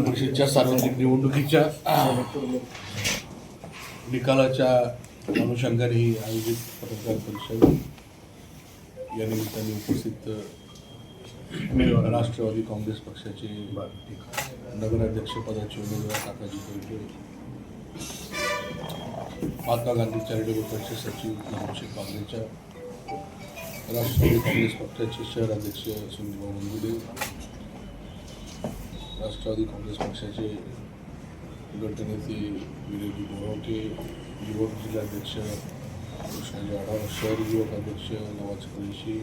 नगर परिषदच्या सार्वत्रिक निवडणुकीच्या निकालाच्या अनुषंगाने ही आयोजित पत्रकार परिषद या निमित्ताने उपस्थित राष्ट्रवादी काँग्रेस पक्षाचे नगराध्यक्षपदाचे उमेदवार काकाजी कोयटे महात्मा गांधी चॅरिटेबल ट्रस्टचे सचिव नामशेख बागरेच्या राष्ट्रवादी काँग्रेस पक्षाचे शहराध्यक्ष सुनील सुनीलभाऊ राष्ट्रवादी काँग्रेस पक्षाचे गटनेते विरोधी बोरावटे युवक जिल्हाध्यक्ष कृष्णाजी आढाव शहर युवक अध्यक्ष नवाज कुरेशी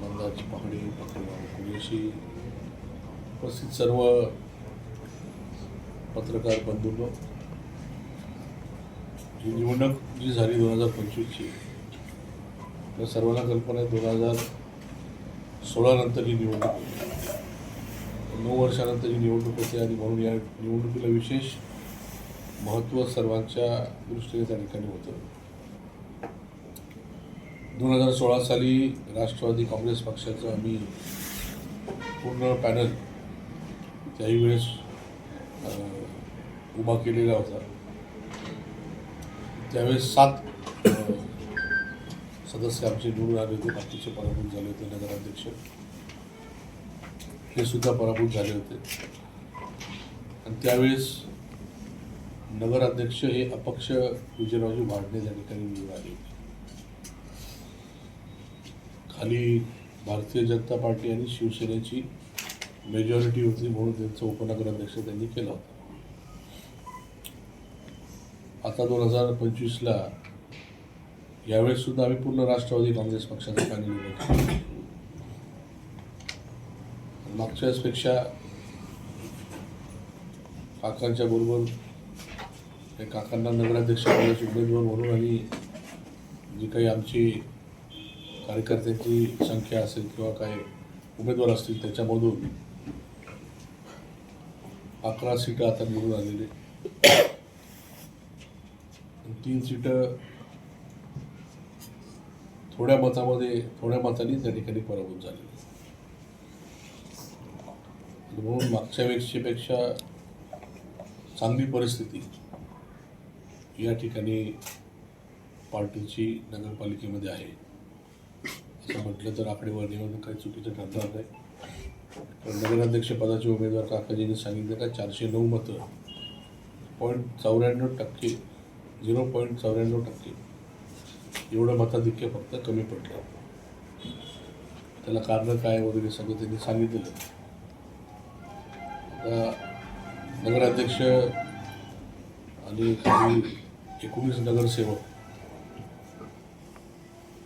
मंदाज पहाडे पत्रभाऊ कुरेशी उपस्थित सर्व पत्रकार बंधूंनो. ही निवडणूक जी झाली दोन हजार पंचवीसची तर सर्वांना कल्पना आहे दोन हजार सोळानंतर ही निवडणूक होती नऊ वर्षानंतर ही निवडणूक होते आणि म्हणून या निवडणुकीला विशेष महत्त्व सर्वांच्या दृष्टीने त्या ठिकाणी होतं. दोन हजार सोळा साली राष्ट्रवादी काँग्रेस पक्षाचं आम्ही पूर्ण पॅनल त्याही वेळेस उभा केलेला होता. त्यावेळेस सात सदस्य आमचे निवडून आले होते बाकीचे पराभूत झाले होते नगराध्यक्ष. हे सुद्धा पराभूत झाले होते. आणि त्यावेळेस नगराध्यक्ष हे अपक्ष विजयरावजी वाढणे या ठिकाणी निवडून आले होते खाली भारतीय जनता पार्टी आणि शिवसेनेची मेजॉरिटी होती म्हणून त्यांचा उपनगराध्यक्ष त्यांनी केला होता. आता दोन हजार पंचवीसला यावेळेस सुद्धा आम्ही पूर्ण राष्ट्रवादी काँग्रेस पक्षाचा पॅनल उभं मागच्या वेळेसपेक्षा काकांच्या बरोबर काकांना नगराध्यक्ष पदाचे उमेदवार म्हणून आणि जी काही आमची कार्यकर्त्यांची संख्या असेल किंवा काय उमेदवार असतील त्याच्यामधून अकरा सीटं आता निवडून आलेली तीन सीटं थोड्या मतामध्ये थोड्या मतांनी त्या ठिकाणी पराभूत झालेली म्हणून मागच्या वेळेसपेक्षा चांगली परिस्थिती या ठिकाणी पार्टीची नगरपालिकेमध्ये आहे. असं म्हटलं तर आकडेवारीवरून काही चुकीचं ठरणार नाही. तर नगराध्यक्षपदाचे उमेदवार काकाजींनी सांगितलं का चारशे नऊ मतं. पॉईंट चौऱ्याण्णव टक्के झिरो पॉईंट चौऱ्याण्णव टक्के. एवढं मताधिक्य फक्त कमी पडलं. त्याला कारणं काय वगैरे सगळं त्यांनी सांगितलेलं. नगराध्यक्ष आणि काही एकोणीस नगरसेवक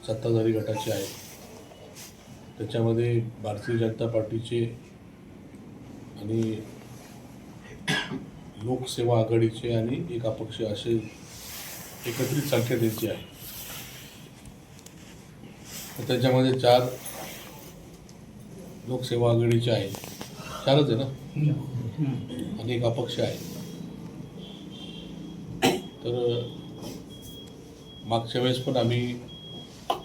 सत्ताधारी गटाचे आहेत. त्याच्यामध्ये भारतीय जनता पार्टीचे आणि लोकसेवा आघाडीचे आणि एक अपक्ष असे एकत्रित संख्या त्यांची आहे तर त्याच्यामध्ये चार लोकसेवा आघाडीचे आहेत. चारच आहे ना? आणि एक अपक्ष आहे. तर मागच्या वेळेस पण आम्ही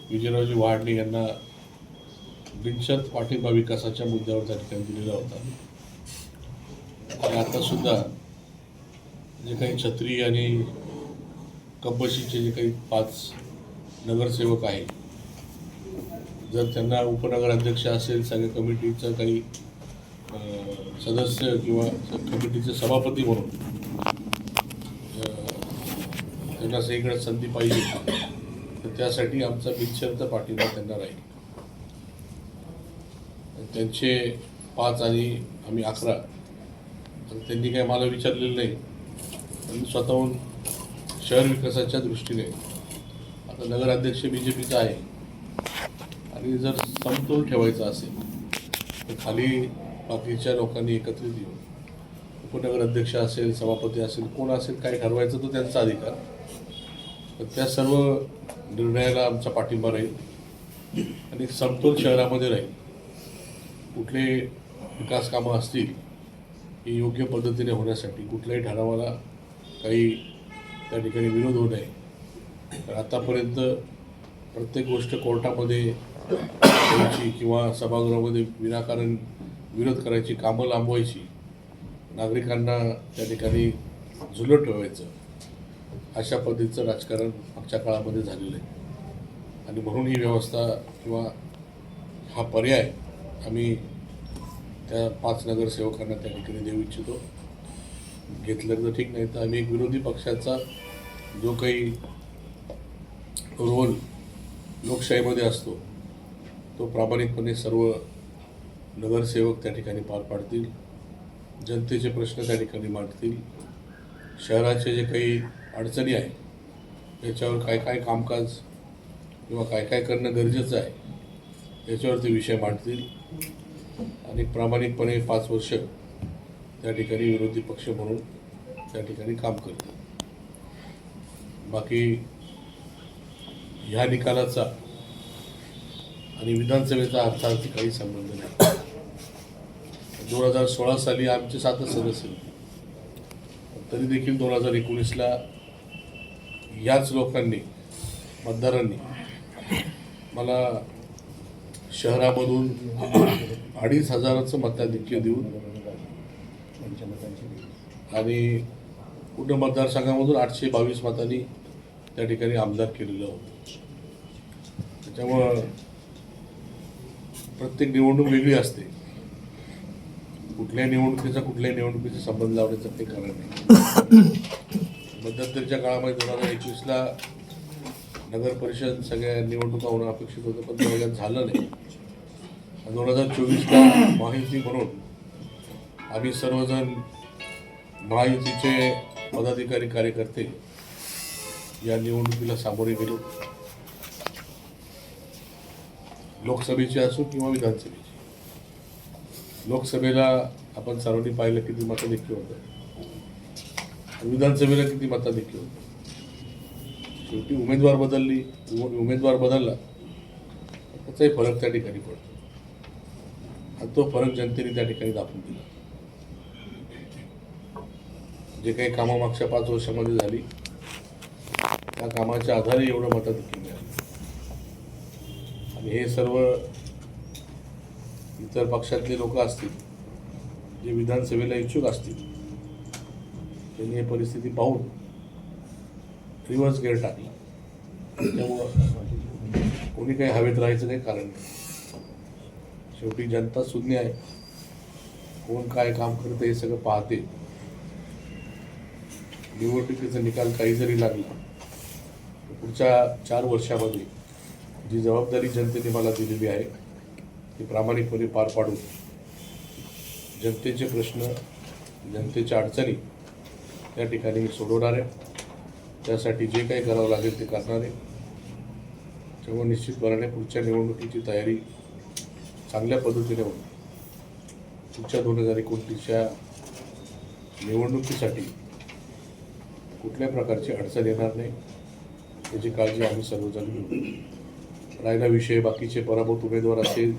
विजयरावजी वहाडणे यांना बिनशर्त पाठिंबा विकासाच्या मुद्द्यावर त्या ठिकाणी दिलेला होता. आणि आता सुद्धा जे काही छत्री आणि कब्बशीचे जे काही पाच नगरसेवक आहेत जर त्यांना उपनगराध्यक्ष असेल सगळ्या कमिटीचं काही सदस्य किंवा कमिटीचे सभापती म्हणून त्यांना सगळीकडे संधी पाहिजे तर त्यासाठी आमचा बिनशर्त पाठिंबा त्यांना राहील. त्यांचे पाच आणि आम्ही अकरा. त्यांनी काही मला विचारलेलं नाही. त्यांनी स्वतःहून शहर विकासाच्या दृष्टीने आता नगराध्यक्ष बी जे पीचा आहे. आणि जर समतोल ठेवायचा असेल तर खाली बाकीच्या लोकांनी एकत्रित येऊन. उपनगराध्यक्ष असेल सभापती असेल कोण असेल काय ठरवायचं तो त्यांचा अधिकार. तर त्या सर्व निर्णयाला आमचा पाठिंबा राहील. आणि समतोल शहरामध्ये राहील. कुठले विकास कामं असतील ही योग्य पद्धतीने होण्यासाठी कुठल्याही ठरावाला काही त्या ठिकाणी विरोध होऊ नये. तर आतापर्यंत प्रत्येक गोष्ट कोर्टामध्ये किंवा सभागृहामध्ये विनाकारण विरोध करायची कामं लांबवायची. नागरिकांना त्या ठिकाणी झुलत ठेवायचं. अशा पद्धतीचं राजकारण मागच्या काळामध्ये झालेलं आहे. आणि म्हणून ही व्यवस्था किंवा हा पर्याय आम्ही त्या पाच नगरसेवकांना त्या ठिकाणी देऊ इच्छितो. घेतलं तर ठीक नाही तर आम्ही एक विरोधी पक्षाचा जो काही रोल लोकशाहीमध्ये असतो तो प्रामाणिकपणे सर्व नगरसेवक त्या ठिकाणी पार पाडतील जनतेचे प्रश्न त्या ठिकाणी मांडतील. शहराचे जे काही अडचणी आहेत याच्यावर काय काय कामकाज किंवा काय काय करणं गरजेचं आहे याच्यावर ते विषय मांडतील. आणि प्रामाणिकपणे पाच वर्ष त्या ठिकाणी विरोधी पक्ष म्हणून त्या ठिकाणी काम करतील. बाकी ह्या निकालाचा आणि विधानसभेचा अर्थार्थी काही संबंध नाही. दोन हजार सोळा साली आमचे सातच सदस्य होते. तरी देखील दोन हजार एकोणीसला याच लोकांनी मतदारांनी मला शहरामधून अडीच हजाराचं मताधिक्य देऊन आणि पूर्ण मतदारसंघामधून आठशे बावीस मतांनी त्या ठिकाणी आमदार केलेलं होतं. त्याच्यामुळं प्रत्येक निवडणूक वेगळी असते. कुठल्या निवडणुकीचा कुठल्या निवडणुकीचा संबंध लावण्याचं ते कारण नाही. मध्यंतरीच्या काळामध्ये दोन हजार एकवीसला नगर परिषद सगळ्या निवडणुका होणं अपेक्षित होतं पण ते झालं नाही. दोन हजार चोवीसला महायुती म्हणून आम्ही सर्वजण महायुतीचे पदाधिकारी कार्यकर्ते या निवडणुकीला सामोरे गेलो. लोकसभेची असो किंवा विधानसभेची. लोकसभेला आपण सर्वांनी पाहिलं किती मताधिक्य होतं? विधानसभेला किती मताधिक्य होतं? शेवटी उमेदवार बदलली उमेदवार बदलला त्याचाही फरक त्या ठिकाणी पडतो. आणि तो फरक जनतेने त्या ठिकाणी दाखवून दिला. जे काही कामं मागच्या पाच वर्षामध्ये झाली त्या कामाच्या आधारे एवढं मताधिक्य मिळालं. आणि हे सर्व इतर पक्षातले लोक असतील जे विधानसभेला इच्छुक असतील त्यांनी ही परिस्थिती पाहून रिव्हर्स गेअर टाकला. त्यामुळं कोणी काही हवेत राहायचं काही कारण नाही. शेवटी जनता शून्य आहे. कोण काय काम करतं हे सगळं पाहते. निवडणुकीचा निकाल काही जरी लागला पुढच्या चार वर्षामध्ये जी जबाबदारी जनतेने मला दिलेली आहे ती प्रामाणिकपणे पार पाडून जनतेचे प्रश्न जनतेच्या अडचणी त्या ठिकाणी मी सोडवणार आहे. त्यासाठी जे काही करावं लागेल ते करणार आहे. त्यामुळे निश्चितपणाने पुढच्या निवडणुकीची तयारी चांगल्या पद्धतीने होईल. पुढच्या दोन हजार एकोणतीसच्या निवडणुकीसाठी कुठल्या प्रकारची अडचण येणार नाही याची काळजी आम्ही सर्वजण घेऊ. राहिला विषय बाकीचे पराभूत उमेदवार असेल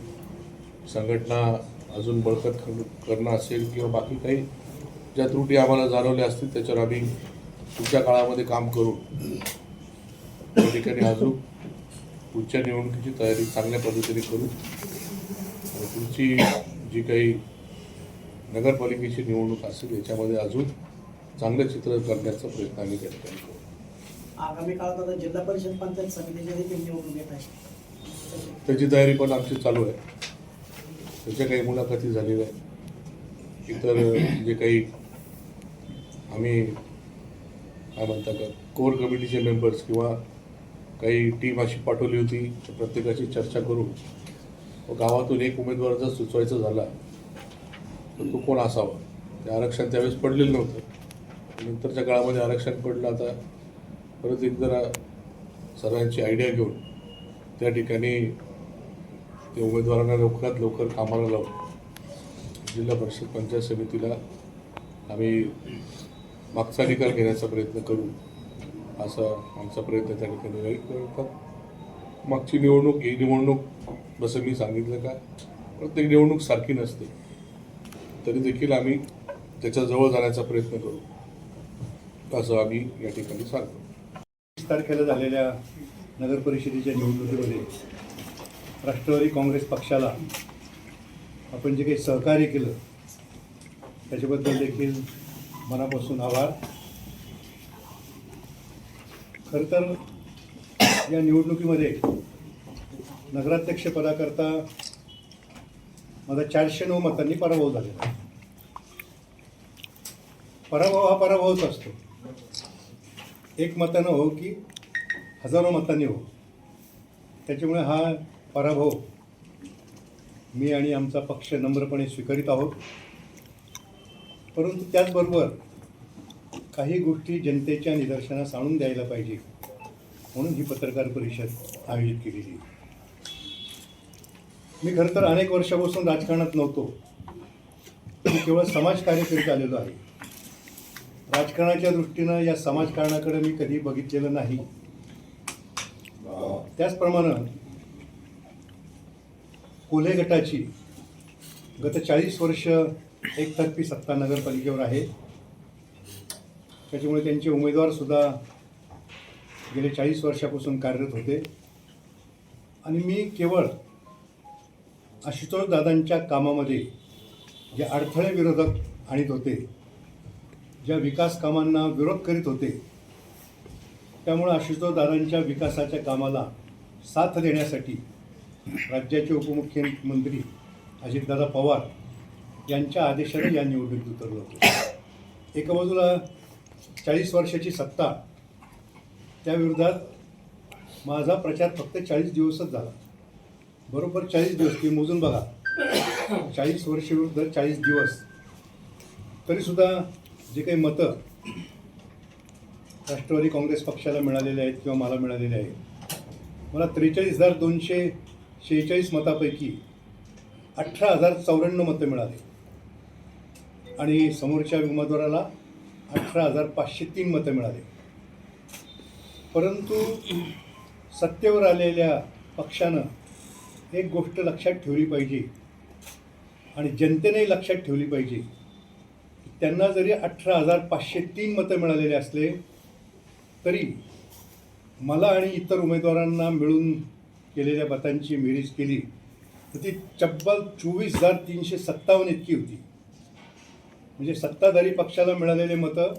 संघटना अजून बळकट कर- करणं असेल किंवा बाकी काही ज्या त्रुटी आम्हाला जाणवल्या असतील त्याच्यावर आम्ही पुढच्या काळामध्ये काम करू. त्या ठिकाणी अजून पुढच्या निवडणुकीची तयारी चांगल्या पद्धतीने करू. पुढची जी काही नगरपालिकेची निवडणूक असेल याच्यामध्ये अजून चांगलं चित्र करण्याचा प्रयत्न आम्ही त्या ठिकाणी करू. आगामी काळात आता जिल्हा परिषद पंचायत समितीच्या देखील निवडणूक येत आहे. त्याची तयारी पण आमची चालू आहे. त्याच्या काही मुलाखती झालेल्या आहेत. इतर जे काही आम्ही काय म्हणता का कोर कमिटीचे मेंबर्स किंवा काही टीम अशी पाठवली होती तर प्रत्येकाची चर्चा करून व गावातून एक उमेदवार जर सुचवायचा झाला तर तो कोण असावा? ते आरक्षण त्यावेळेस पडलेलं नव्हतं. नंतरच्या काळामध्ये आरक्षण पडलं आता परत एक जरा सर्वांची आयडिया घेऊन त्या ठिकाणी ते उमेदवारांना लवकरात लवकर कामाला लावून जिल्हा परिषद पंचायत समितीला आम्ही मागचा निकाल घेण्याचा प्रयत्न करू असा आमचा प्रयत्न त्या ठिकाणी राहील मागची निवडणूक ही निवडणूक जसं मी सांगितलं का प्रत्येक निवडणूक सारखी नसते. तरी देखील आम्ही त्याच्याजवळ जाण्याचा प्रयत्न करू असं आम्ही या ठिकाणी सांगतो. वीस तारखेला झालेल्या नगर परिषदेच्या निवडणुकीमध्ये राष्ट्रवादी काँग्रेस पक्षाला आपण जे काही सहकार्य केलं त्याच्याबद्दल देखील मनापासून आभार. खरं तर या निवडणुकीमध्ये नगराध्यक्ष पदाकरता माझा चारशे नऊ मतांनी पराभव झालेला पराभव हा पराभवच असतो. एक मतानं हो की हजारो मतांनी हो. त्याच्यामुळे हा पराभव मी आणि आमचा पक्ष नम्रपणे स्वीकारित आहोत. परंतु त्याचबरोबर काही गोष्टी जनतेच्या निदर्शनास आणून द्यायला पाहिजे म्हणून ही पत्रकार परिषद आयोजित केलेली. मी खरं तर अनेक वर्षापासून राजकारणात नव्हतो. मी केवळ समाजकार्य करीत आलेलो आहे. राजकारणाच्या दृष्टीनं या समाजकारणाकडे मी कधी बघितलेलं नाही. त्याचप्रमाणे कोले गटाची गत चाळीस वर्ष एकतर्फी सत्ता नगरपालिकेवर आहे. त्याच्यामुळे त्यांचे उमेदवारसुद्धा गेले चाळीस वर्षापासून कार्यरत होते. आणि मी केवळ आशुतोष दादांच्या कामामध्ये जे अडथळे विरोधक आणत होते ज्या विकास कामांना विरोध करीत होते त्यामुळे आशुतोष दादांच्या विकासाच्या कामाला साथ देण्यासाठी राज्याचे उपमुख्यमंत्री अजितदादा पवार यांच्या आदेशाने या निवडणुकीत उतरलं होतं. एका बाजूला चाळीस वर्षाची सत्ता त्याविरोधात माझा प्रचार फक्त चाळीस दिवसच झाला. बरोबर चाळीस दिवस तुम्ही मोजून बघा. चाळीस वर्ष विरुद्ध चाळीस दिवस. तरीसुद्धा जे काही मतं राष्ट्रवादी काँग्रेस पक्षाला मिळालेले आहेत किंवा मला मिळालेले आहेत मला त्रेचाळीस हजार दोनशे शेहेचाळीस मतापैकी अठरा हजार चौऱ्याण्णव मतं मिळाली. आणि समोरच्या उमेदवाराला अठरा हजार पाचशे तीन मतं मिळाली. परंतु सत्तेवर आलेल्या पक्षानं एक गोष्ट लक्षात ठेवली पाहिजे आणि जनतेनेही लक्षात ठेवली पाहिजे त्यांना जरी अठरा हजार पाचशे तीन मतं मिळालेले असले तरी मला आणि इतर उमेदवारांना मिळून केलेल्या मतांची बेरीज केली तर ती चब्बल चोवीस हजार तीनशे सत्तावन्न इतकी होती. म्हणजे सत्ताधारी पक्षाला मिळालेले मतं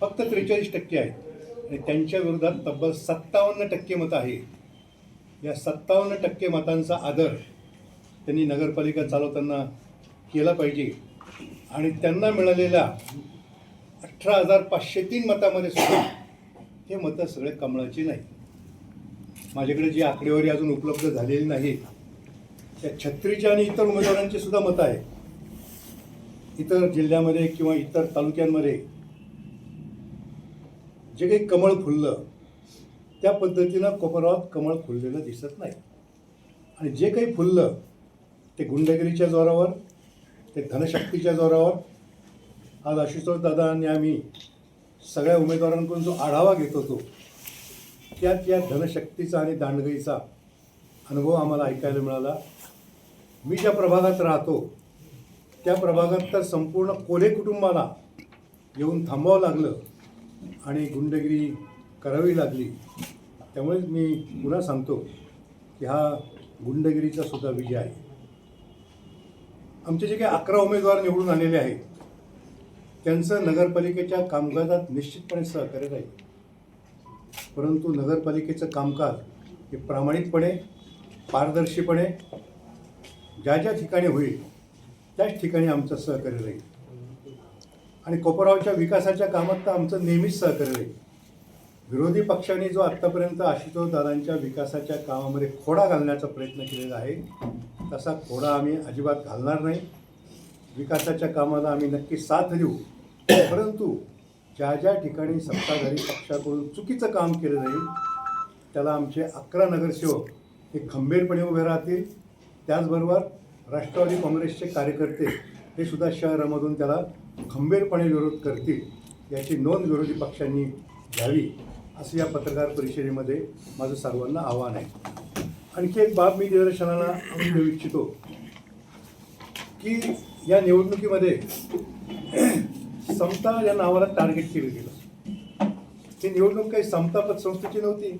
फक्त त्रेचाळीस टक्के आहेत. आणि त्यांच्या विरोधात तब्बल सत्तावन्न टक्के मतं आहे या सत्तावन्न टक्के मतांचा आदर त्यांनी नगरपालिका चालवताना केला पाहिजे. आणि त्यांना मिळालेल्या अठरा हजार पाचशे तीन मतामध्ये सुद्धा हे मतं सगळे कमळाची नाही माझ्याकडे जी आकडेवारी अजून उपलब्ध झालेली नाही त्या छत्रीच्या आणि इतर उमेदवारांची सुद्धा मतं आहे इतर जिल्ह्यामध्ये किंवा इतर तालुक्यांमध्ये जे काही कमळ फुललं त्या पद्धतीनं कोपरगावात कमळ फुललेलं दिसत नाही. आणि जे काही फुललं ते गुंडगिरीच्या जोरावर ते धनशक्तीच्या जोरावर आज आशुतोष दादा आणि आम्ही सगळ्या उमेदवारांकडून जो आढावा घेत होतो त्यात या धनशक्तीचा आणि दांडगईचा अनुभव आम्हाला ऐकायला मिळाला. मी ज्या प्रभागात राहतो त्या प्रभागात तर संपूर्ण कोले कुटुंबाला येऊन थांबावं लागलं आणि गुंडगिरी करावी लागली. त्यामुळे मी पुन्हा सांगतो की हा गुंडगिरीचा सुद्धा विजय आहे. आमचे जे काही अकरा उमेदवार निवडून आलेले आहेत त्यांचं नगरपालिकेच्या कामकाजात निश्चितपणे सहकार्य राहील. परंतु नगरपालिकेचं कामकाज हे प्रामाणिकपणे पारदर्शीपणे ज्या ज्या ठिकाणी होईल त्याच ठिकाणी आमचं सहकार्य राहील. आणि कोपरावच्या विकासाच्या कामात तर आमचं नेहमीच सहकार्य राहील. विरोधी पक्षांनी जो आत्तापर्यंत आशुतोष दादांच्या विकासाच्या कामामध्ये खोडा घालण्याचा प्रयत्न केलेला आहे तसा खोडा आम्ही अजिबात घालणार नाही. विकासाच्या कामाला आम्ही नक्की साथ देऊ. परंतु ज्या ज्या ठिकाणी सत्ताधारी पक्षाकडून चुकीचं काम केलं जाईल त्याला आमचे अकरा नगरसेवक हे खंबीरपणे उभे राहतील. त्याचबरोबर राष्ट्रवादी काँग्रेसचे कार्यकर्ते हे सुद्धा शहरामधून त्याला खंबीरपणे विरोध करतील याची नोंद विरोधी पक्षांनी घ्यावी असं या पत्रकार परिषदेमध्ये माझं सर्वांना आव्हान आहे. आणखी एक बाब मी निदर्शनाला देऊ इच्छितो की या निवडणुकीमध्ये समता या नावाला टार्गेट केलं गेलं. ही निवडणूक काही समता पतसंस्थेची नव्हती.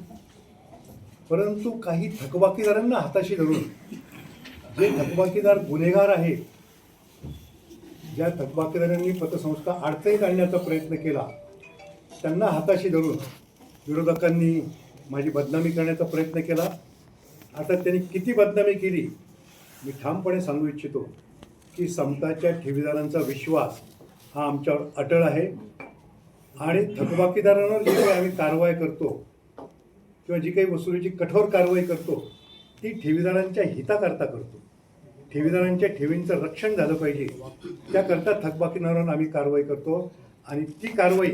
परंतु काही थकबाकीदारांना हाताशी धरून जे थकबाकीदार गुन्हेगार आहेत ज्या थकबाकीदारांनी पतसंस्था अडचणीत आणण्याचा प्रयत्न केला त्यांना हाताशी धरून विरोधकांनी माझी बदनामी करण्याचा प्रयत्न केला. आता त्यांनी किती बदनामी केली मी ठामपणे सांगू इच्छितो की समताच्या ठेवीदारांचा विश्वास हा आमच्यावर अटळ आहे. आणि थकबाकीदारांवर जी काही आम्ही कारवाई करतो किंवा जी काही वसुलीची कठोर कारवाई करतो ती ठेवीदारांच्या हिताकरता करतो. ठेवीदारांच्या ठेवींचं रक्षण झालं पाहिजे. त्याकरता थकबाकीदारांवर आम्ही कारवाई करतो आणि ती कारवाई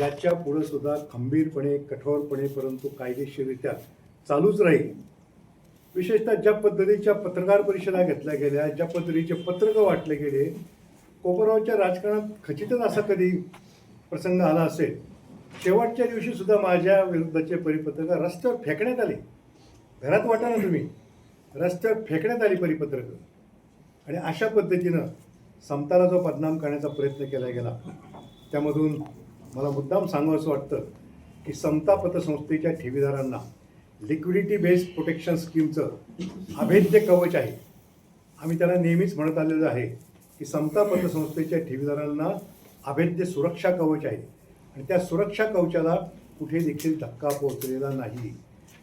याच्या पुढं सुद्धा खंबीरपणे कठोरपणे परंतु कायदेशीररित्या चालूच राहील. विशेषतः ज्या पद्धतीच्या पत्रकार परिषदा घेतल्या गेल्या ज्या पद्धतीचे पत्रकं वाटले गेले कोपरावच्या राजकारणात खचितच असा कधी प्रसंग आला असेल शेवटच्या दिवशी सुद्धा माझ्या विरुद्धचे परिपत्रकं रस्त्यावर फेकण्यात आले. घरात वाटा ना तुम्ही. रस्त्यावर फेकण्यात आली परिपत्रकं. आणि अशा पद्धतीनं समताला जो बदनाम करण्याचा प्रयत्न केला गेला त्यामधून मला मुद्दाम सांगावं असं वाटतं की समता पतसंस्थेच्या ठेवीदारांना लिक्विडिटी बेस्ड प्रोटेक्शन स्कीमचं अभेद्य कवच आहे. आम्ही त्याला नेहमीच म्हणत आलेलं आहे की समता पतसंस्थेच्या ठेवीदारांना अभेद्य सुरक्षा कवच आहे. आणि त्या सुरक्षा कवचाला कुठे देखील धक्का पोहोचलेला नाही.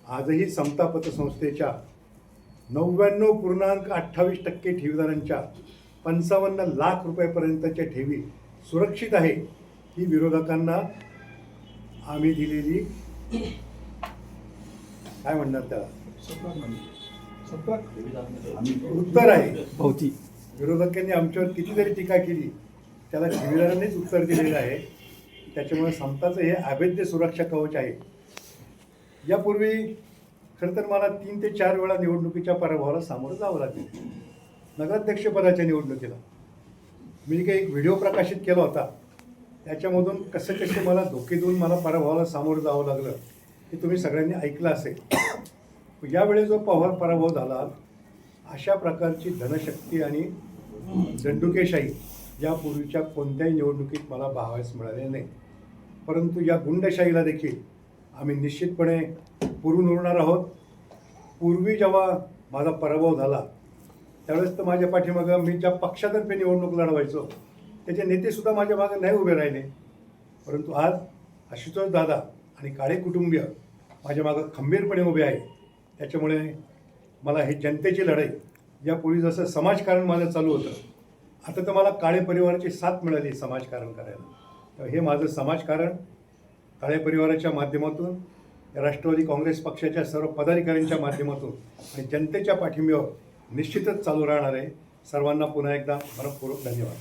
आजही समता पतसंस्थेच्या नव्याण्णव पूर्णांक अठ्ठावीस टक्के ठेवीदारांच्या पंचावन्न लाख रुपयापर्यंतच्या ठेवी सुरक्षित आहे ही विरोधकांना आम्ही दिलेली काय म्हणणार त्याला? उत्तर आहे. भोवती विरोधकांनी आमच्यावर किती जरी टीका केली त्याला शिबिरानेच उत्तर दिलेलं आहे. त्याच्यामुळे समताचं हे अभेद्य सुरक्षा कवच आहे. यापूर्वी खरं तर मला तीन ते चार वेळा निवडणुकीच्या पराभवाला सामोरं जावं लागेल. नगराध्यक्षपदाच्या निवडणुकीला. मी काही एक व्हिडिओ प्रकाशित केला होता त्याच्यामधून कसं कसे मला धोके देऊन मला पराभवाला सामोरं जावं लागलं हे तुम्ही सगळ्यांनी ऐकलं असेल. यावेळी जो पवार पराभव झाला अशा प्रकारची धनशक्ती आणि दंडुकेशाही यापूर्वीच्या कोणत्याही निवडणुकीत मला भावायस मिळाले नाही. परंतु या गुंडशाहीला देखील आम्ही निश्चितपणे पुरून उरणार आहोत. पूर्वी जेव्हा माझा पराभव झाला त्यावेळेस तर माझ्या पाठीमागं मी ज्या पक्षातर्फे निवडणूक लढवायचो त्याचे नेतेसुद्धा माझ्या मागं नाही उभे राहिले. परंतु आज आशुतोष दादा आणि काळे कुटुंबीय माझ्या मागं खंबीरपणे उभे आहे त्याच्यामुळे मला ही जनतेची लढाई यापूर्वी जसं समाजकारण माझं चालू होतं. आता तर मला काळे परिवाराची साथ मिळाली समाजकारण करायला. तर हे माझं समाजकारण काळे परिवाराच्या माध्यमातून राष्ट्रवादी काँग्रेस पक्षाच्या सर्व पदाधिकाऱ्यांच्या माध्यमातून आणि जनतेच्या पाठिंब्यावर निश्चितच चालू राहणार आहे. सर्वांना पुन्हा एकदा मनपूर्वक धन्यवाद.